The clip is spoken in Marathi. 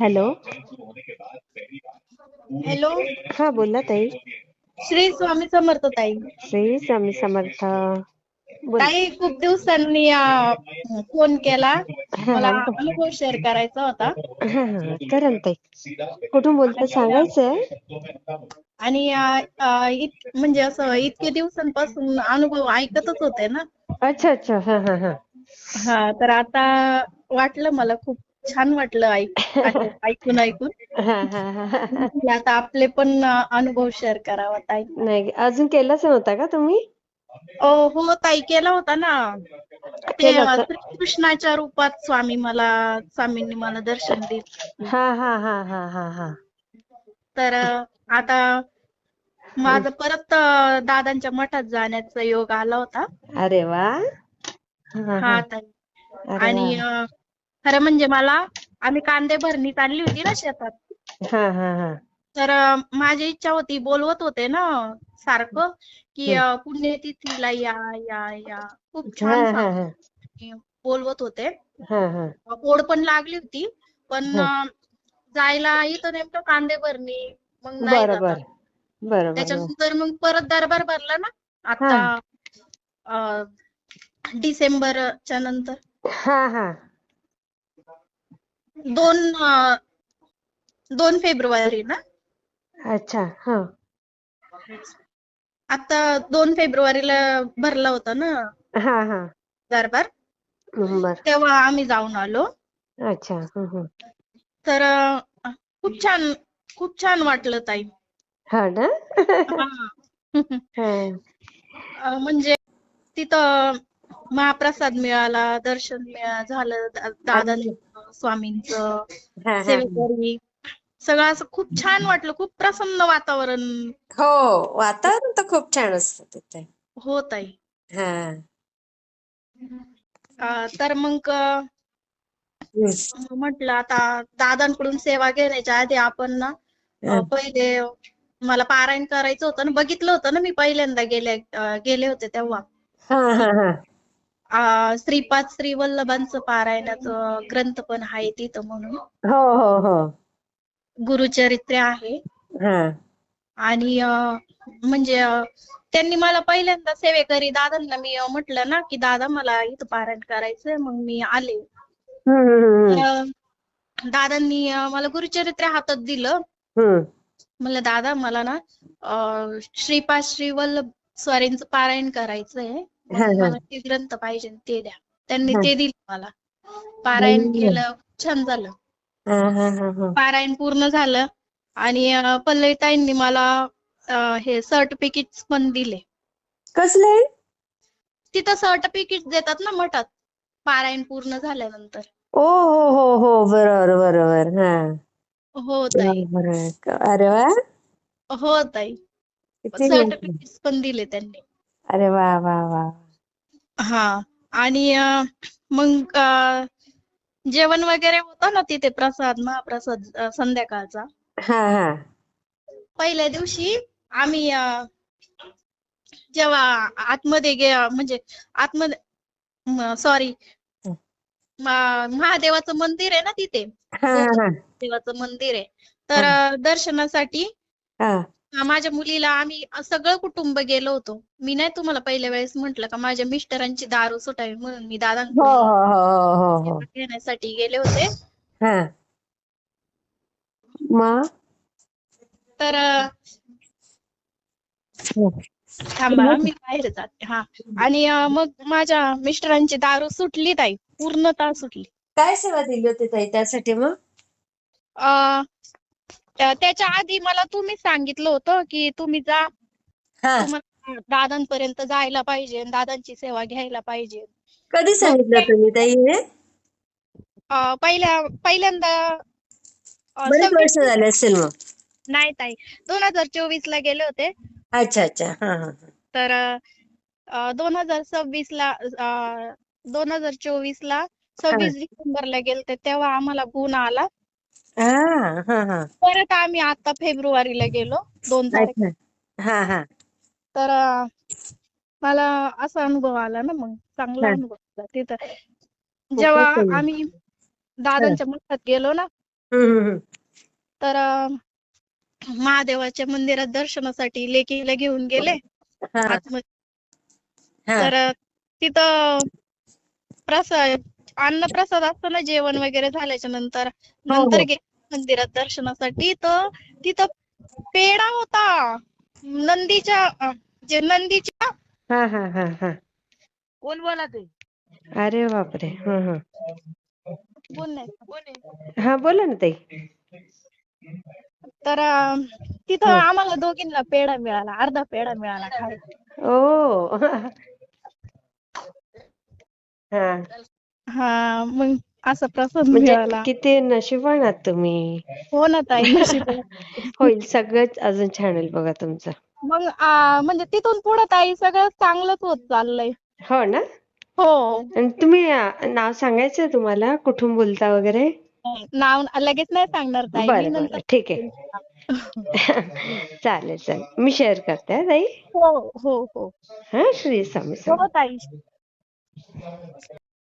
हॅलो. हॅलो. हा बोला ताई. श्री स्वामी समर्थ ताई. श्री स्वामी समर्थ. बोल. ताई खूप दिवसांनी अं, फोन केला. मला अनुभव शेअर करायचा होता. हा हा करा ना ताई. कुठून बोलता सांगायचंय आणि अं, अं, इत- म्हणजे असं इतके दिवसांपासून अनुभव ऐकतच होते ना. अच्छा अच्छा. हा हा हा. हा तर आता वाटलं मला खूप छान वाटलं ऐक ऐक- ऐकून ऐकून. आता आपले पण अनुभव शेअर करावा ताई. नाही अजून केलाच नव्हता का तुम्ही? हो ताई केला होता ना. ते श्रीकृष्णाच्या रूपात स्वामी मला स्वामींनी मला दर्शन दिलं. हा हा हा हा हा हा. तर आता माझं परत दादांच्या मठात जाण्याचा योग आला होता. अरे वा. हा ताई. आणि खरं म्हणजे मला आम्ही कांदे भरणी चालली होती ना शेतात. हा हा हा. तर अं, माझी इच्छा होती बोलवत होते ना सारखं की. अं, पुण्यतिथीला या या या. खूप हा छान हा हा. बोलवत होते. हा हा. ओढ पण लागली होती पण हा. अं, जायला इथं नेमकं कांदे भरणी मग नाही बरं जाता. बरं. बरं बरं. त्याच्यानंतर मग परत दरबार भरला ना हा. आता अं, डिसेंबरच्या नंतर. हा हा. दोन दोन फेब्रुवारी ना? अच्छा हा. आता दोन फेब्रुवारीला भरला होता ना? हा हा. दरबार? बर. तेव्हा आम्ही जाऊन आलो. अच्छा. तर खूप छान खूप छान वाटलं ताई. हा ना? हा. अं, म्हणजे तिथं महाप्रसाद मिळाला दर्शन झालं दा- दादांचं स्वामींचं सेवेकरी. सगळं असं खूप छान वाटलं खूप प्रसन्न वातावरण. हो वातावरण तर खूप छान असतं तिथे. होत आहे हा. अं, तर मग अं, हम्म. म्हटलं आता दादांकडून सेवा घेण्याच्या आधी आपण ना अं, पहिले मला पारायण करायचं होतं ना बघितलं होतं ना मी पहिल्यांदा गेले अं, गेले होते तेव्हा. हा हा हा. श्रीपाद श्री वल्लभांचं पारायणाचं ग्रंथ पण आहे तिथं म्हणून. हो हो हो. गुरुचरित्र आहे. आणि म्हणजे त्यांनी मला पहिल्यांदा सेवेकरी दादांना मी म्हटलं ना की दादा मला इथं पारायण करायचंय मग मी आले. दादांनी मला गुरुचरित्र हातात दिलं. म्हणलं दादा मला ना श्रीपाद श्री वल्लभ स्वारींचं पारायण करायचंय. मला ते ग्रंथ पाहिजे ते द्या. त्यांनी. ते दिलं मला. पारायण. केलं छान झालं. पारायण पूर्ण झालं आणि पल्लवीताईंनी मला हे सर्टिफिकेट्स पण दिले. कसले? तिथं सर्टिफिकेट देतात ना मठात पारायण पूर्ण झाल्यानंतर. ओ हो हो हो बरोबर बरोबर. हा. हो ताई. अरे वा. हो ताई. सर्टिफिकेट्स पण दिले त्यांनी. अरे वा वा वा. हा आणि अं, मग अं, जेवण वगैरे होतं ना तिथे प्रसाद महाप्रसाद अं, संध्याकाळचा? हा हा. पहिल्या दिवशी आम्ही अं, जेव्हा आतमध्ये गे म्हणजे आतमध्ये सॉरी महादेवाचं मंदिर आहे ना तिथे? हा हा. देवाचं मंदिर आहे. तर अं, दर्शनासाठी हा. माझ्या मुलीला आम्ही सगळं कुटुंब गेलो होतो. मी नाही तुम्हाला पहिल्या वेळेस म्हंटल का माझ्या मिस्टरांची दारू सुटावी म्हणून मी हो दादांकडून हो हो हो हो. सेवा घेण्यासाठी गेले होते. हा. मग तर अं, थांबा मी बाहेर जाते. हा. आणि अं, मग माझ्या मिस्टरांची दारू सुटली ताई. पूर्णतः सुटली. काय सेवा दिली होती ताई त्यासाठी मग? अं, त्या- त्याच्या आधी मला तुम्हीच सांगितलं होतं की तुम्ही जा. हा. तुम्हाला दादांपर्यंत जायला पाहिजे दादांची सेवा घ्यायला पाहिजे. कधी सांगितलं तुम्ही ताई हे? अं, पहिल्या पहिल्यांदा अं, बरेच सव्वीस वर्ष झाले असतील मग. नाही ताई दोन हजार चोवीस ला गेले होते. अच्छा अच्छा. हा हा तर दोन हजार सव्वीस ला दोन हजार चोवीस ला सव्वीस डिसेंबरला गेलते तेव्हा आम्हाला गुण आला. हा हा हा. परत आम्ही आता फेब्रुवारीला गेलो दोन तारीख. अच्छा हा हा. तर अं, मला असा अनुभव आला ना मग चांगला हा. अनुभव आला तिथं. खूपच जेव्हा सुंदर. आम्ही दादांच्या मठात गेलो ना. हम्म, हम्म, हम्म. तर अं, महादेवाच्या मंदिरात दर्शनासाठी लेकीला घेऊन गेले. हा, आतमध्ये. हा. तर अं, तिथं प्रसाद अन्नप्रसाद असतो ना जेवण वगैरे झाल्याच्यानंतर. हो, नंतर हो. गेले मंदिरात दर्शनासाठी तर तिथं पेढा होता. नंदीच्या जे नंदीच्या हा हा हा हा. कोण बोला ते अरे बापरे. हा हा. कोण नाही कोण आहे? हा बोला ना ताई. तर अं, तिथं हा. आम्हाला दोघींना पेढा मिळाला अर्धा पेढा मिळाला खायला ओ हा. हा मग असा प्रसाद म्हणजे मिळाला. किती नशिबान आहात तुम्ही. हो ना ताई होईल सगळंच अजून छान होईल बघा तुमचं. मग आ, म्हणजे तिथून पुढे ताई सगळं चांगलंच होत चाललंय. हो ना? हो. आणि तुम्ही अं, नाव सांगायचंय तुम्हाला कुठून बोलता वगैरे? नाव लगेच नाही सांगणार ताई मी बरं नंतर बरं ठीक आहे. चालेल चालेल. मी शेअर करते हा ताई. हो हो हो. हा श्री स्वामी समर्थ. हो ताई.